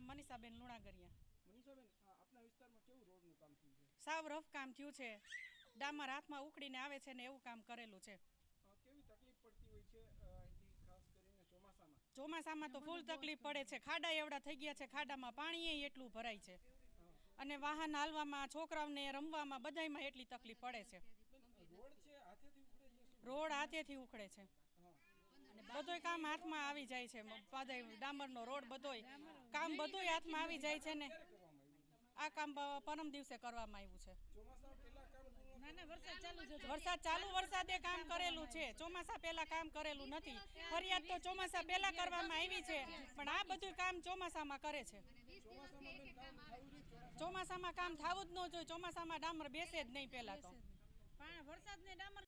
નામ મનીષાબેન લુણાગરિયા. સાવ રફ કામ થયું છે. ડામર હાથમાં ઉખડીને આવે છે ને એવું કામ કરેલું છે. ચોમાસામાં? તો ફૂલ તકલીફ પડે છે. ખાડા એવડા થઈ ગયા છે ખાડામાં પાણી એટલું ભરાય છે. અને વાહન હાલવામાં છોકરાઓને રમવામાં બધામાં એટલી તકલીફ પડે છે. રોડ હાથેથી ઉખડે છે? અને બધો કામ હાથમાં આવી જાય છે. ડામરનો રોડ બધોય કામ બધુંય હાથમાં આવી જાય છે ને. આ કામ પરમ દિવસે કરવામાં આવ્યું છે. વરસાદ ચાલુ વરસાદ કામ કરેલું છે. ચોમાસા પહેલા કામ કરેલું નથી. ફરિયાદ તો ચોમાસા પહેલા કરવામાં આવી છે પણ આ બધું કામ ચોમાસામાં કરે છે. ચોમાસામાં કામ થવું જ ન જોઈએ. ચોમાસામાં ડામર બેસે જ નહીં પહેલા તો. પણ વરસાદ ને ડામર